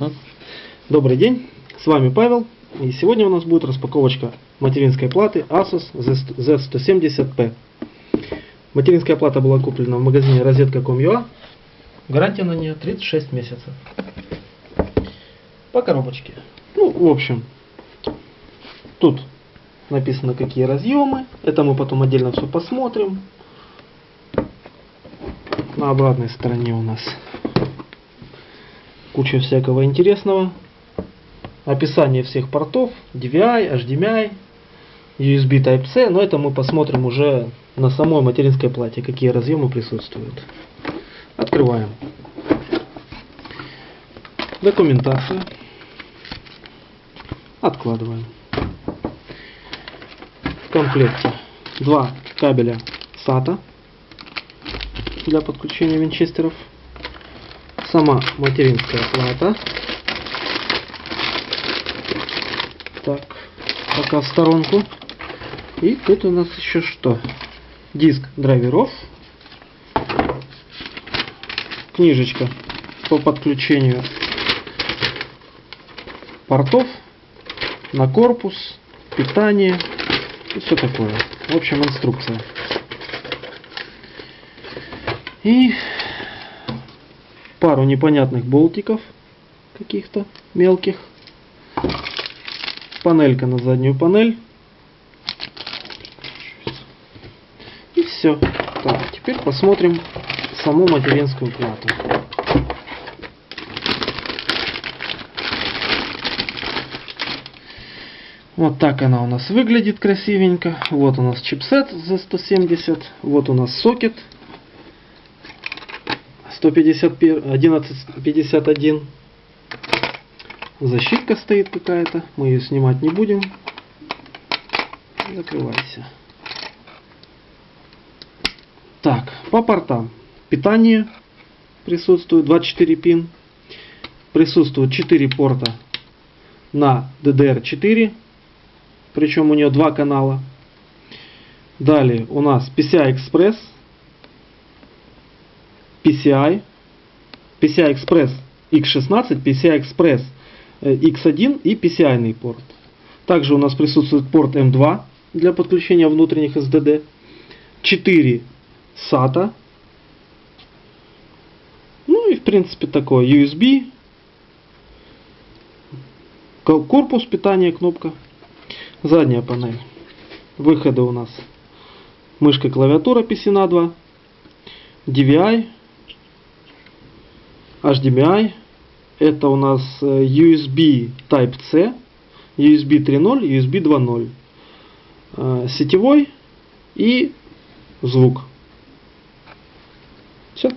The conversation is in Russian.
А? Добрый день, с вами Павел, и сегодня у нас будет распаковочка материнской платы Asus Z170P. Материнская плата была куплена в магазине розетка.com.ua, гарантия на нее 36 месяцев. По коробочке. Ну, в общем, тут написано какие разъемы, это мы потом отдельно все посмотрим. На обратной стороне у нас куча всякого интересного. Описание всех портов, DVI, HDMI, USB Type-C, но это мы посмотрим уже на самой материнской плате, какие разъемы присутствуют. Открываем. Документация. Откладываем. В комплекте два кабеля SATA для подключения винчестеров сама материнская плата. Так, пока в сторонку. И тут у нас еще что? Диск драйверов. Книжечка по подключению портов на корпус, питание и все такое. В общем, инструкция. И пару непонятных болтиков каких-то мелких. Панелька на заднюю панель. И все. Так, теперь посмотрим саму материнскую плату. Вот так она у нас выглядит красивенько. Вот у нас чипсет за 170. Вот у нас сокет 1151. Защитка стоит какая-то. Мы ее снимать не будем. Закрывайся. Так, по портам. Питание присутствует 24 пин. Присутствует 4 порта на DDR4. Причем у нее два канала. Далее у нас PCI Express PCI, PCI Express X16, PCI Express X1 и PCI порт. Также у нас присутствует порт M2 для подключения внутренних SDD, 4 SATA, ну и в принципе такое USB, корпус питания, кнопка, задняя панель. Выходы у нас мышка, клавиатура PC на 2, DVI, HDMI. Это у нас э, USB Type-C, USB 3.0, USB 2.0. Сетевой и звук.